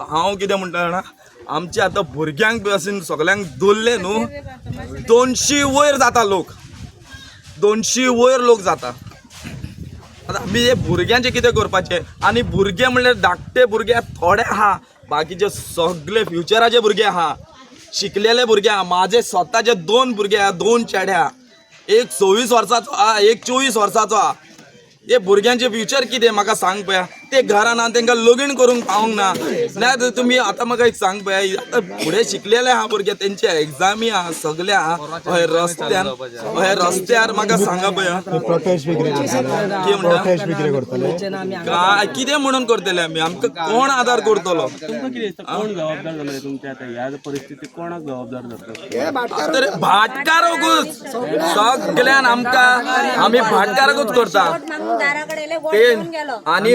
हांव कितें म्हणटा जाणा आमचे आतां भुरग्यांकपासून सगळ्यांक सगल्यांक दवरले न्हू दोनशी वयर जाता लोक. दोनशी वयर लोक जाता. आतां आमी हे भुरग्यांचें कितें करपाचें? आनी भुरगे म्हणल्यार धाकटे भुरगे थोडे आहा बाकीचे सगळे फ्युचराचे भुरगे आहा शिकलेले भुरगे आहा माझे स्वताचे दोन भुरगे आहा दोन चेडे आहा एक सव्वीस वर्साचो आहा एक चोवीस वर्साचो आहा हे भुरग्यांचे फ्युचर कितें म्हाका सांग पया. ते घरान आहा तांकां लगीन करूंक पावूंक ना. ना तर तुमी आतां म्हाका एक सांग पया आतां फुडें शिकलेले आहा भुरगे तेंचे एग्जामी आहा सगळे आहा हय रस्त्यान हय रस्त्यार म्हाका सांगा प्रोटेस्ट कितें म्हणटा काय कितें म्हणून करतले आमी आमकां कोण आदार करतलो? कोण जबाबदार जाले तुमच्या आतां? ह्या परिस्थितीक कोणाक जबाबदार धरता तर भाटकाराकूच सगळ्यान आमकां आमी भाटकाराकूच करता. ते गेलो. आणि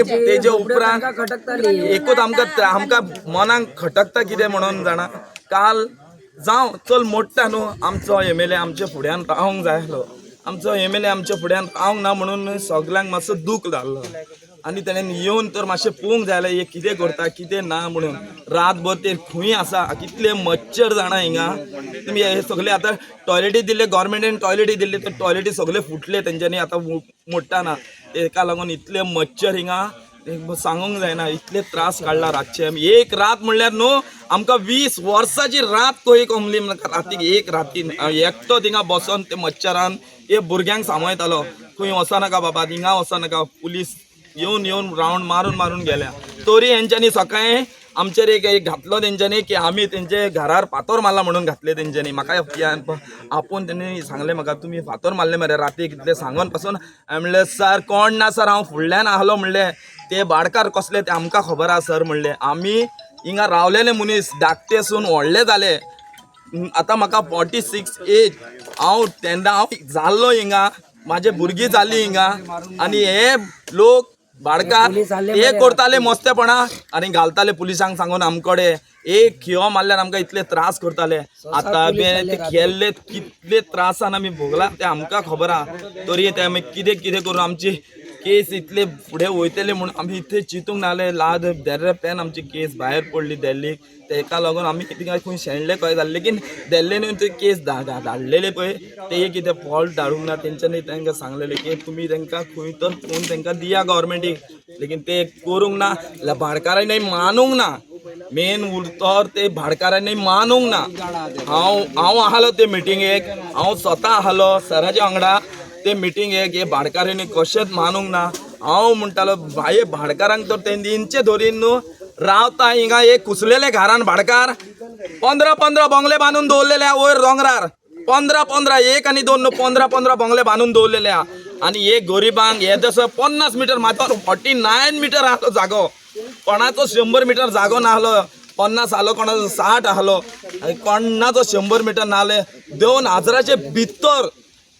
तेजे उपरांत एकूच आमकां आमकां मनाक खटकता कितें म्हणून जाणा? काल जावं चल मोडटा न्हू. आमचो एम एल ए आमच्या फुड्यान रावंक जाय आसलो. आमचो एम एल ए आमच्या फुड्यान रावंक ना म्हणून सगल्यांक मातसो दूख जाल्लो. आनी तेणेन येवन तर मातशें पळोवंक जाय आसलें हे कितें करता कितें ना म्हणून. रातभर ते खंय आसा कितले मच्छर जाणा हिंगा. तुमी हे सगळे आतां टॉयलेटी दिल्ले गव्हर्मेंटेन टॉयलेटी दिल्ले तर टॉयलेटी सगळे फुटले तेंच्यांनी आतां मोडटा ना. तेका लागून इतले मच्छर हिंगा. सांगूंक जायना इतले त्रास काडला रातचे आमी एक रात म्हणल्यार न्हू आमकां वीस वर्साची रात तो एक अमली रातीक एक रातीन एकटो थिंगा बसोन ते मच्छरान हे भुरग्यांक सांबाळतालो. खंय वचनाका बाबा थिंगा वचनाका पुलीस येवन येवन रावंड मारून मारून गेल्या. तरी हेंच्यांनी सकाळी आमचेर एक एक घातलो तेंच्यांनी की आमी तेंचे घरार फातोर मारला म्हणून घातले तेंच्यांनी म्हाका कियान प- आपूण तेणी सांगलें म्हाका तुमी फातोर मारले मरे रातीक कितले सांगून पासून हांवें म्हणलें सर कोण ना सर हांव फुडल्यान आहलो म्हणलें. ते भाडकार कसले ते आमकां खबर आहा सर म्हणलें. आमी हिंगा रावलेले मनीस धाकटेसून व्हडले जाले आतां म्हाका फोर्टी सिक्स एज हांव तेन्ना हांव जाल्लो हिंगा म्हाजे भुरगीं जालीं हिंगा आनी हे लोक भाडकार हे करताले मस्तेपणा आनी घालताले पुलिसांक सांगून आमकडे. एक खियो मारल्यार आमकां इतले त्रास करताले. आतां बी ते खेळले कितले त्रासान आमी भोगला ते आमकां खबर आहा तरी ते आमी कितें कितें करून आमची केस इतले फुडें वयतले म्हणून आमी इथे चिंतूंक नाले लाद देर्रे आमची केस भायर पडली दिल्लीक तेका लागून आमी कितें खंय शेणले कळ्ळे जालें लेकीन दिल्लीन ते केस धा धाडलेले पळय ते कितें फॉल्ट धाडूंक ना तेंच्यांनी तांकां सांगलेलें की तुमी तांकां खंय तर फोन तांकां दिया गव्हर्मेंटीक लेकीन ते करूंक ना जाल्यार भाडकारांनी मानूंक ना. मेन उरतोर ते भाडकारांनी मानूंक ना. हांव हांव आहलो ते मिटिंगेक हांव स्वता आहलो सराच्या वांगडा. ते मिटिंगेक हे भाडकारांनी कशेंच मानूंक ना? हांव म्हणटालो भाये भाडकारांक तर तेंचे धरीन न्हू रावता हिंगा एक कुसलेले घरान भाडकार. पंदरा पंदरा बंगले बांदून दवरलेले हा वयर दोंगरार पंदरा पंदरा एक आनी दोन न्हू पंदरा पंदरा बंगले बांदून दवरलेले हा आनी एक गरिबांक हे जसो पन्नास मिटर माथ्यावर फोर्टी नायन मिटर आहलो जागो. कोणाचो शंबर मिटर जागो नाहलो पन्नास आलो कोणाचो साठ आहलो आनी कोणाचो शंबर मिटर नाहले दोन हजाराचे भितर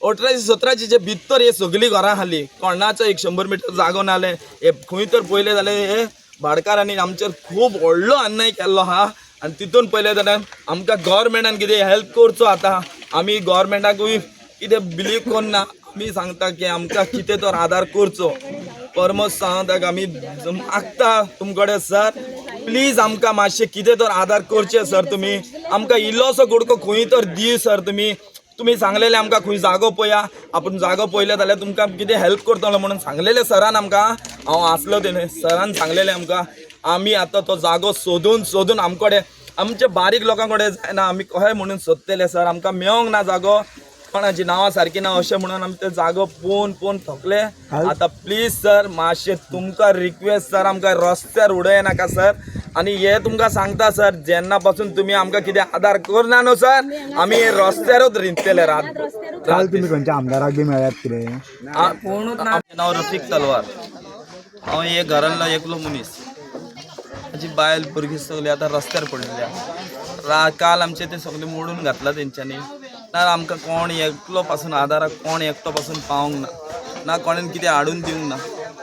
अठराशे सतराचे जे भितर हे सगळीं घरां आसली कोणाचो एक शंबर मिटर जागो नाले हे खंय तर पयले जाल्यार हे भाडकारांनी आमचेर खूब व्हडलो अन्याय केल्लो आहा आनी तितून पयले जाल्यार आमकां गोवोरमेंटान कितें हेल्प करचो आतां. आमी गोवोरमेंटाकूय कितें बिलीव करना आमी सांगता की आमकां कितें तर आदार करचो. परमत सांगता आमी मागता तुमकडे सर प्लीज आमकां मातशें कितें तर आदार करचे सर तुमी आमकां इल्लोसो गुडको खंय तर दी सर तुमी तुमी सांगलेले आमकां खंय जागो पळया आपूण जागो पळयले जाल्यार तुमकां कितें हेल्प करतलो म्हणून सांगलेले सरान आमकां. हांव आसलो तेणे सरान सांगलेले आमकां. आमी आतां तो जागो सोदून सोदून आमकडे आमचे बारीक लोकां कडेन जायना आमी कशें म्हणून सोदतले सर. आमकां मेळोंक ना जागो. कोणाची नांवां सारकी ना अशें म्हणून आमी ते जागो पोवन पोवन थकले. आतां प्लीज सर मातशें तुमकां रिक्वेस्ट सर आमकां रस्त्यार उडय नाका सर आनी हे तुमकां सांगता सर जेन्ना पासून तुमी आमकां कितें आदार करना न्हू सर आमी हे रस्त्यारूच रिंतलेले रात काल तुम्ही खंयच्या आमदाराक बी मेळ्यात कितें आमचें नांव रफीक तलवार. हांव हे घरांतलो एकलो मनीस. म्हाजी बायल भुरगीं सगळीं आतां रस्त्यार पडलेली काल आमचे ते सगळे मोडून घातला तेंच्यांनी ना आमकां कोण एकलो पासून आदाराक कोण एकटो पासून पावंक ना. ना कोणेन कितें हाडून दिवंक ना.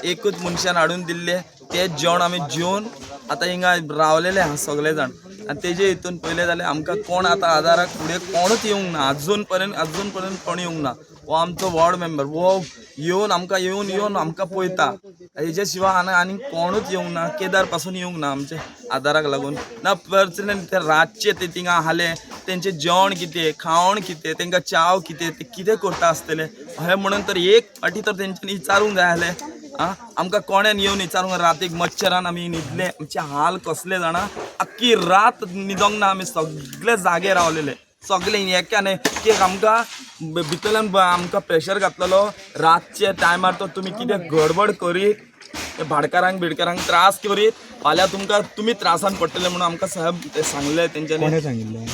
एकूच मनशान हाडून दिल्ले तेच जेवण आमी जेवन आतां हिंगा रावलेले आहा सगळे जाण आनी तेजे हितून पयलें जाल्यार आमकां कोण आतां आदाराक फुडें कोणूच येवंक ना. आजून पर्यंत आजून पर्यंत कोण येवंक ना. हो आमचो वॉर्ड मेंबर हो येवन आमकां येवन येवन आमकां पळयता याच्याशिवाय हांगा आणि कोणूच येवंक ना केदारपासून येवंक ना आमचे आदाराक लागून. ना पर्सनल ते रातचे ते थिंगा आहाले तेंचे जेवण कितें खावण कितें तेंकां चाव कितें ते कितें करता आसतले अशें म्हणून तर एक फाटी तर तेंच्यांनी विचारूंक जाय आसलें आं आमकां कोण्यान येवन विचारूंक रातीक मच्छरान आमी न्हिदले आमचे हाल कसले जाणा आख्खी रात न्हिदोंक ना आमी सगळे जागे रावलेले. सगळे एकाने की आमकां ब- भितरल्यान आमकां प्रेशर घातलेलो. रातचे टायमार तो तुमी कितें गडबड करीत ते भाडकारांक बिडकारांक त्रास करीत फाल्यां तुमकां तुमी त्रासान पडटले म्हणून आमकां साहेब ते सांगले तेंच्यांनी कोणे सांगितलं?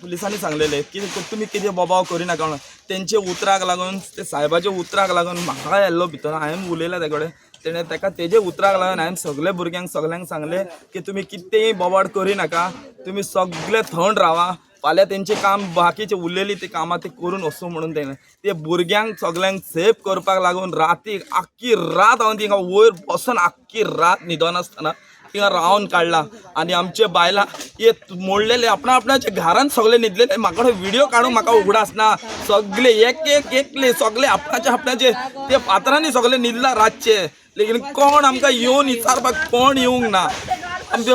पुलिसांनी सांगलेले की तुमी कितें बोबाव करिनाका म्हणून. तेंचे उतराक लागून ते साहेबाच्या उतराक लागून म्हाका येल्लो भितर. हांवें उलयला ते कडेन तेणें ताका तेजे उतराक लागून हांवें सगळे भुरग्यांक सगल्यांक सांगले की तुमी कितेंय बोबाड करिनाका तुमी सगळे थंड रावा. फाल्यां तेंचें काम बाकीचे उरलेली ती कामां ती करून वचूं म्हणून तेणें ते भुरग्यांक सगल्यांक सेफ करपाक लागून रातीक आख्खी रात हांव तिंगा वयर बसून आख्खी रात न्हिदनासतना तिंगा रावन काडला आनी आमचे बायलां हे मोडलेले आपणा आपणाचे घरान सगळे न्हिदलेले म्हाका व्हिडिओ काडूंक म्हाका उगडास ना सगळे एक एक एकले सगळे आपणाचे आपणाचे ते फातरांनी सगळे न्हिदला रातचे. लेकीन कोण आमकां येवन विचारपाक कोण येवंक ना. आमचे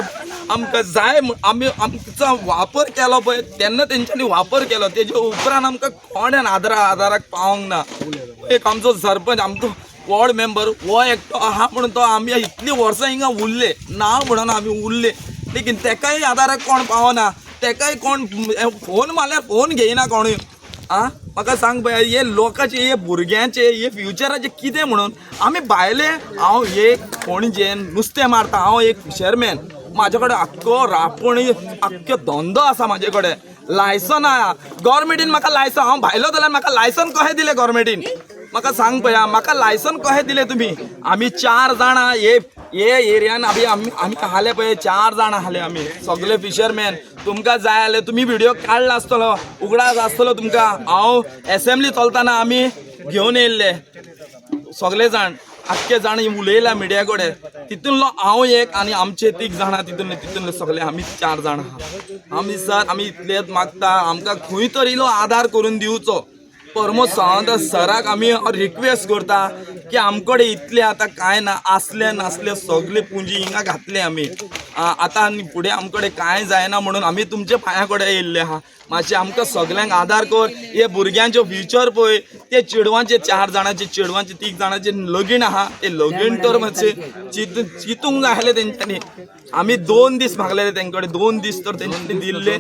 आमकां जाय म्हण आमी आमचो वापर केलो पळय तेन्ना तेंच्यांनी वापर केलो. तेजे उपरांत आमकां कोण्यान आदारा आदाराक पावोंक ना. एक आमचो सरपंच आमचो वॉर्ड मेंबर हो एकटो आहा म्हणून तो आमी इतलीं वर्सां हिंगा उरले. ना म्हणून आमी उरले. लेकीन तेकाय आदाराक कोण पावना? तेकाय कोण फोन मारल्यार फोन घेयना कोणूय आं? म्हाका सांग पळय हे लोकांचे हे भुरग्यांचे हे फ्युचराचे कितें म्हणून? आमी भायले हांव एक पणजेन नुस्तें मारता हांव एक फिशरमॅन म्हाजे कडेन आख्खो रापणी आख्खो धंदो आसा म्हाजे कडेन लायसन आहा गव्हर्मेंटीन म्हाका लायसन हांव भायलो जाल्यार म्हाका लायसन कशें दिलें गव्हर्मेंटीन म्हाका सांग पया म्हाका लायसन कशें दिलें तुमी आमी चार जाणां हे हे एरियान आमी आमी आमी आहाले पळय चार जाण आहाले आमी सगळे फिशरमॅन तुमकां जाय जाल्यार तुमी व्हिडिओ काडला आसतलो उगडास आसतलो तुमकां. हांव एसेंब्ली चलतना आमी घेवन येयल्ले सगळे जाण आख्खे जाण उलयला मिडिया कडेन तितूनलो हांव एक आनी आमचे तीग जाणां तितून तितून सगळे आमी चार जाण आहा आमी सर आमी इतलेच मागता आमकां खंय तरी इल्लो आदार करून दिवचो. परमोद सावंत सराक आमी रिक्वेस्ट करता की आमकडे इतले आतां कांय ना असले नासले सगळे पुंजी हिंगा घातले आमी आता आतां आनी फुडें आमकडे कांय जायना म्हणून आमी तुमचे पांया कडेन येयल्ले आहा मातशें आमकां सगल्यांक आदार कर. हे भुरग्यांचे फ्युचर पळय ते चेडवांचे चार जाणांचे चेडवांचे तीग जाणांचे लगीण आहा ते लगीण तर मातशें चित चिंतूंक जाय आसलें तेंच्यांनी आमी दोन दीस मागलेले तेंकडे दोन दीस तर तेंच्यांनी दिल्ले.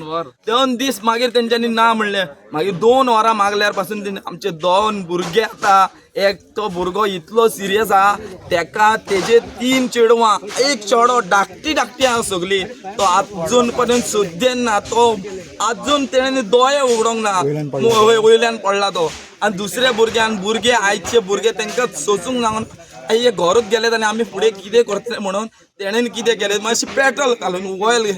दोन दीस मागीर तेंच्यांनी ना म्हणलें. मागीर दोन वरां मागल्यारपासून आमचे दोन भुरगे आतां एक तो भुरगो इतलो सिरियस आहा तेका तेजे तीन चेडवां एक चेडो धाकटी धाकटी आहा सगळी. तो अजून पर्यंत सुद्देन ना तो अजून तेणें दोळे उगडोंक ना वय- वयल्यान पडला तो. आनी दुसऱ्या भुरग्यान भुरगे आयचे भुरगे तांकां सोचूंक लागून हे घरूच गेले जाल्यार आमी फुडें कितें करतले म्हणून तेणेन कितें केलें मातशें पेट्रोल घालून ऑयल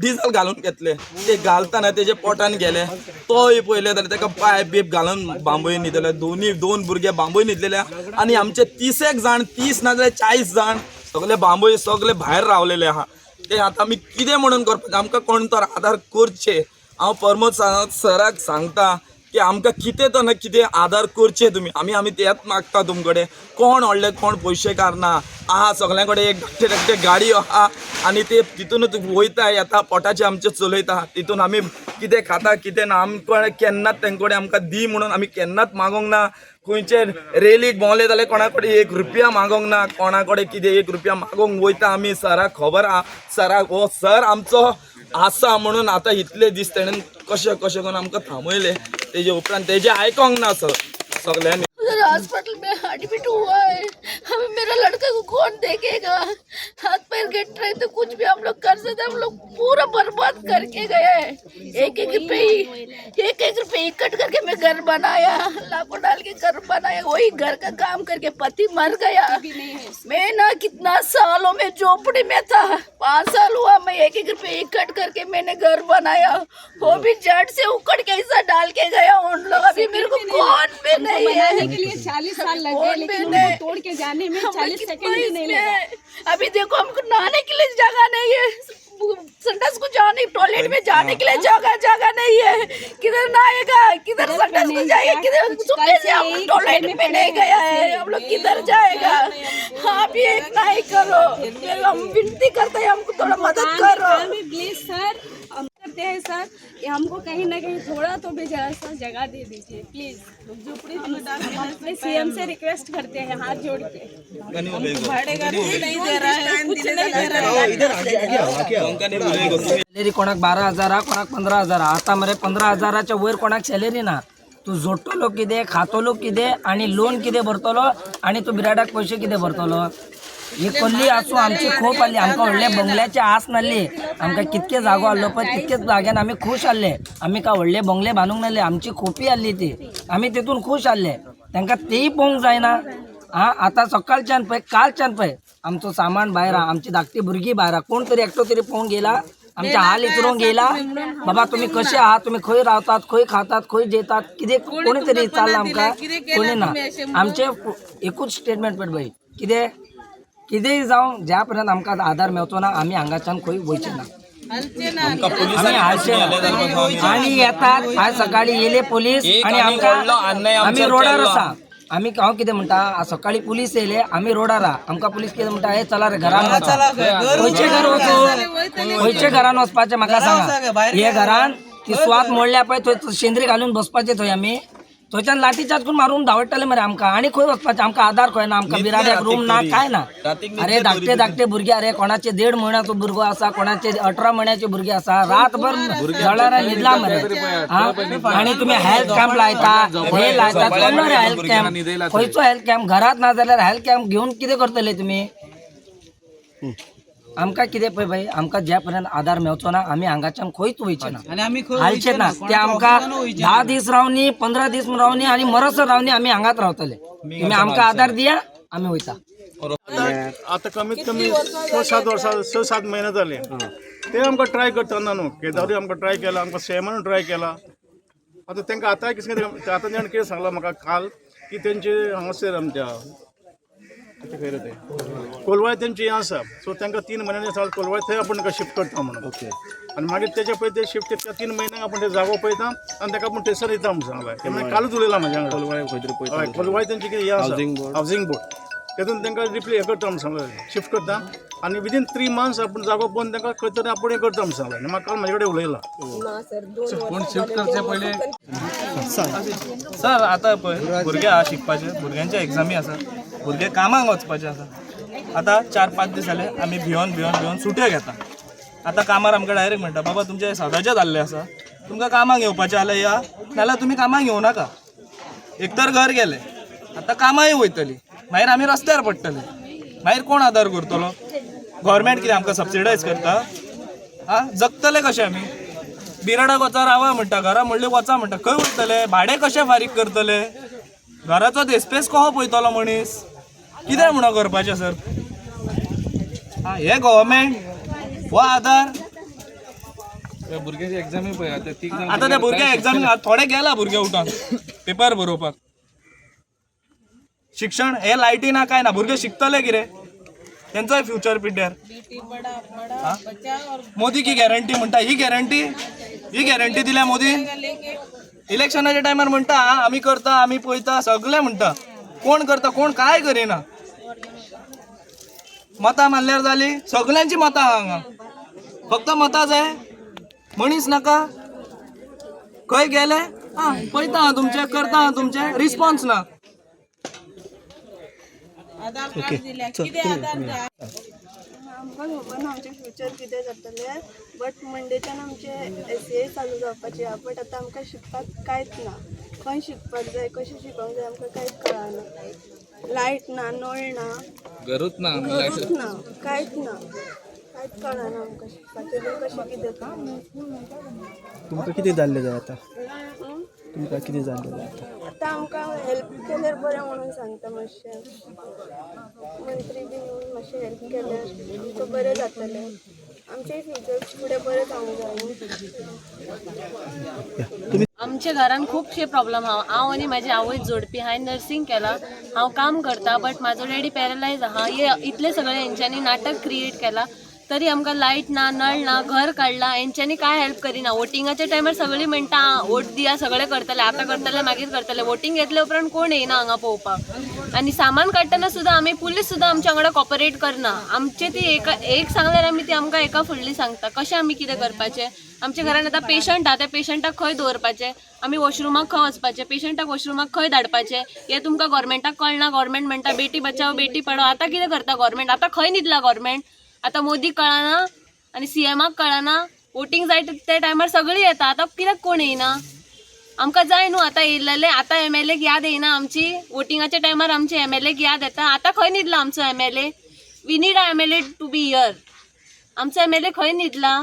डिझल घालून घेतले. ते घालताना तेजे पोटान गेले तोय पयले जाल्यार ताका पायप बीप घालून बांबय न्हिदले दोन्ही दोन भुरगे बांबय न्हिदलेले आनी आमचे तीसेक जाण तीस नाजाल्यार चाळीस जाण सगळे बांबय सगळे भायर रावलेले आहा ते आतां आमी कितें म्हणून करपाचें आमकां कोण तर आदार करचे हांव प्रमोद सावंत सराक सांगता की आमकां कितें तर ना कितें आदार करचे तुमी. आमी आमी तेंच मागता तुम कडेन कोण व्हडले कोण पयशेकार ना आहा सगळ्यां कडेन एक धाकटे धाकटे गाडयो आहा. आनी ते तितूनच वयता येता पोटाचे आमचे चलयता. तितून आमी कितें खाता कितें ना. आमकां केन्नाच तेंकडे कडेन आमकां दी म्हणून आमी केन्नाच मागोंक ना खंयचे रेलीक भोंवले जाल्यार कोणा कडेन एक रुपया मागोंक ना कोणा कडेन कितें एक रुपया मागोंक वयता आमी सराक खबर आहा सराक हो सर आमचो आसा म्हणून आतां इतले दीस तेणेन कशें कशें करून आमकां थांबयले तेजे उपरांत तेजे आयकोंक ना सर. सगळ्यांनी. हॉस्पिटल में एडमिट हुआ है हमें मेरा लड़का को कौन देखेगा? हाथ पैर गट रहे तो कुछ भी हम लोग कर सकते हम लोग पूरा बर्बाद करके गए एक एक रुपये एक एक रुपये इकट्ठ करके मैं घर बनाया लाखों डाल के घर बनाया वही घर का काम करके पति मर गया। मैं ना कितना सालों में झोपड़ी में था पाँच साल हुआ मैं एक एक रुपये इकट्ठ करके मैंने घर बनाया। वो भी जड़ से उकड़ के ऐसा डाल के गया उन लोग अभी मेरे को कौन भी नहीं है? के लिए चालीस साल लगे लेकिन। तोड़ के जाने में चालीस सेकंड नहीं लगा। अभी देखो हमको नहाने के लिए जगह नहीं है। संडास को जाने टॉयलेट में जाने के लिए जगह जगह नहीं है। किधर नहाएगा किधर संडास को जाएगा? किधर सुनने से हम टॉयलेट में नहीं गया है हम लोग किधर जाएगा? आप ये इतना ही करो। हम विनती करते हैं हमको थोड़ा मदद करो। प्लीज़ सर हम करते हैं सर। कि हमको कहीं ना कहीं थोड़ा तो भी जरा सा जगह दे दीजिए प्लीज झोपड़ी हम अपने सीएम से रिक्वेस्ट करते हैं हाथ जोड़ के। सॅलरी कोणाक बारा हजार हा कोणाक पंधरा हजार. हा. आता मरे पंधरा हजाराच्या वयर कोणाक सॅलरी ना. तू जोडटलो कितें खातलो कितें आणि लोन कितें भरतलो आणि तू बिराडाक पैसे कितें भरतलो? ही कोल्ली आसूं आमची खूप आली आमकां व्हडले बंगल्याची आस नासली आमकां कितके जागो आहलो पळय तितकेच जाग्यान आमी खूश आसले आमी काय व्हडले बंगले बांदूंक नासले आमची खोपी आसली ती. आमी तितून खूश आसले तांकां तेही पळोवंक जायना. हा आता सकाळच्यान पळय कालच्यान पळय आमचो सामान भायर आमची धाकटी भुरगीं भायर कोण तरी एकटो तरी पळोवंक गेला आमच्या हाल इचरून गेला. बाबा तुम्ही कसे आहात? तुम्ही खंय रावतात खंय खातात खंय जेतात? कितें कोणी तरी विचारला आमकां? कोणी ना. आमचे एकूच स्टेटमेंट पळय बाई. कितें कितेंय जावं ज्या पर्यंत आमकां आधार मेळचो ना आमी हांगाच्यान खंय वयचे ना. आणि येतात आज सकाळी येले पोलीस एक आणि आमी व्हडलो आमकां रोडार केल्लो. आसा आमी हांव कितें म्हणटा आज सकाळी पुलीस येयले आमी रोडार आहा आमकां पुलीस कितें म्हणटा हे चला रे घरान वचा खंयचे घर वचूं खंयचे घरान वचपाचें म्हाका सांगा. हे घरान ती स्वात मोडल्या पळय थंय शेंद्री घालून बसपाचें थंय आमी थंयच्यान लाठी चार्ज करून मारून धांवडटाले मरे आमकां. आनी खंय वचपाचें आमकां आधार खंय ना आमकां बिराड्याक रूम ना काय ना? अरे धाकटे धाकटे भुरगे अरे कोणाचे देड महिन्याचो भुरगो आसा कोणाचे अठरा महिन्याचे भुरगे आसा रातभर जळारा न्हिदला मरे. हा? आणि तुम्ही हेल्थ कॅम्प लायता हे लायता कोण हेल्थ कॅम्प खंयचो हेल्थ कॅम्प घरात ना जाल्यार हेल्थ कॅम्प घेऊन कितें करतले तुमी आमकां कितें पळय भाई आमकां ज्या पर्यंत आधार मेळचो ना आमी हांगाच्यान खंयच वयचे ना. हालचे ना. ते आमकां धा दीस रावनी पंदरा दीस रावनी आणि मरसर रावनी आमी हांगाच रावतले. तुम्ही आमकां आधार दिया आमी वयता आता कमीत कमी स सात वर्सां स सात म्हयने जाले ते आमकां ट्राय करतना न्हू केदारी आमकां ट्राय केला आमकां सेमन ट्राय केला. आतां तांकां आतां कितें कितें आतां ताणें कितें सांगलां म्हाका काल की तेंचे हांगासर आमच्या. कोलवाय तेंची हें आसा सो तांकां तीन म्हयन्यांनी आसा कोलवाय थंय आपण ताका शिफ्ट करता म्हणून. ओके आनी मागीर तेच्या पळय ते शिफ्ट त्या तीन म्हयन्याक आपण ते जागो पळयता आनी ताका आपूण थंयसर येता म्हणून सांगलां ते म्हणजे कालूच उलयला म्हाज्या कोलवाय खंय तरी पळयता. हय कोलवाय तेंची कितें हें आसा हावजींग बोर्ड तेतून तांकां रिप्ले हें करता म्हणून सांगलें शिफ्ट करता. आनी विदीन थ्री मंथ्स आपूण जागो पळोवन तांकां खंय तरी आपूण हें करता म्हणून सांगलें आनी म्हाका काल म्हाजे कडेन उलयला सर आतां पळय भुरगे आहा शिकपाचे भुरग्यांचे एग्जामी आसा भुरगे कामाक वचपाचे आसा आतां चार पांच दीस जाले आमी भियोन भियोन भियोन सुट्यो घेता. आतां कामार आमकां डायरेक्ट म्हणटा बाबा तुमचे सदाचे जाल्ले आसा तुमकां कामाक येवपाचें जाल्यार या. नाल्यार तुमी कामाक येवं नाका. एकतर घर गेले. आतां कामांय वयतली मागीर आमी रस्त्यार पडटले मागीर कोण आदार करतलो? गव्हर्मेंट कितें आमकां सबसिडायज करता? आ जगतले कशे आमी बिराडाक वचा रावा म्हणटा घरा म्हणले वचा म्हणटा. खंय वयतले? भाडे कशे फारीक करतले? घराचो देस्पेस कहो पळयतलो मनीस? कितें म्हणून करपाचें सर? आ हे गव्हर्मेंट हो आधार? भुरग्याची एक्झामी पळय आता ती आतां ते थोडे गेला भुरगे उठान. पेपर बरोवपाक. शिक्षण हे लायटी ना काय ना? भुरगे शिकतले कितें तेंचोय फ्युचर पिड्ड्यार? मोदी की गॅरंटी म्हणटा ही गॅरंटी ही गॅरंटी दिल्या मोदीन इलेक्शनाच्या टायमार म्हणटा "हा, आमी करता आमी पळयता सगळे म्हणटा कोण करता कोण काय करिना? मतां मारल्यार जाली सगळ्यांची मतां हांगा. फक्त मतां जाय मनीस नाका. खंय गेले? हा पळयता हांव तुमचे करता हांव तुमचे. रिस्पॉन्स ना. आमकां खबर ना आमचें फ्युचर कितें जातलें. बट मंडेच्यान आमचे एस ए चालू जावपाची आहा बट आतां आमकां शिकपाक कांयच ना. खंय शिकपाक जाय कशें शिकूंक जाय आमकां कांयच कळना. लायट ना नळ ना. घरूच ना घरूच ना. कांयच ना. कांयच कळना आमकां शिकपाचें. बी कशें कितें तुमकां कितें जाल्लें जाय आतां? हं? तुमकां कितें जाल्लें जाय आतां? आतां आमकां हेल्प केल्यार बरें म्हणून सांगता मातशें मंत्री बी येवन मातशें हेल्प केल्यार आमकां बरें जातलें. आमचें फ्युचर फुडें बरें जावंक जाय आमच्या घरान खूपशे प्रॉब्लम हा. हांव आनी म्हाजी आवय जोडपी हांवें नर्सिंग केला. हांव काम करता बट म्हाजो डॅडी पॅरलायज आहा हे इतले सगळे हेंच्यांनी नाटक क्रिएट केला. तरी आमकां लायट ना नळ ना घर काडला हेंच्यांनी काय हेल्प करिना? वोटिंगाच्या टायमार सगळीं म्हणटा वोट दिया सगळे करतले आतां करतले मागीर करतले. वोटिंग घेतले उपरांत कोण येना हांगा पळोवपाक आनी सामान काडटना सुद्दां आमी पुलीस सुद्दां आमच्या वांगडा कॉपरेट करना. आमचे ती एका एक सांगल्यार आमी ती आमकां एका फुडली सांगता. कशें आमी कितें करपाचें? आमच्या घरान आतां पेशंट आहा त्या पेशंटाक खंय दवरपाचें? आमी वॉशरुमाक खंय वचपाचें? पेशंटाक वॉशरुमाक खंय धाडपाचें? हें तुमकां गोवोरमेंटाक कळना. गोवोरमेंट म्हणटा बेटी बचाव बेटी पडाव आतां कितें करता गोवोरमेंट आतां खंय न्हिदला गोवोरमेंट आतां मोदीक कळना आनी सी एमाक कळना वोटींग जाय त्या टायमार सगळीं येता आतां कित्याक कोण येयना आमकां जाय न्हू आतां येयलेले आतां एम एल एक याद येयना आमची. वोटिंगाच्या टायमार आमचे एम एल एक याद येता. आतां खंय न्हिदला आमचो M L A we need a M L A to be here आमचो एम एल ए खंय न्हिदला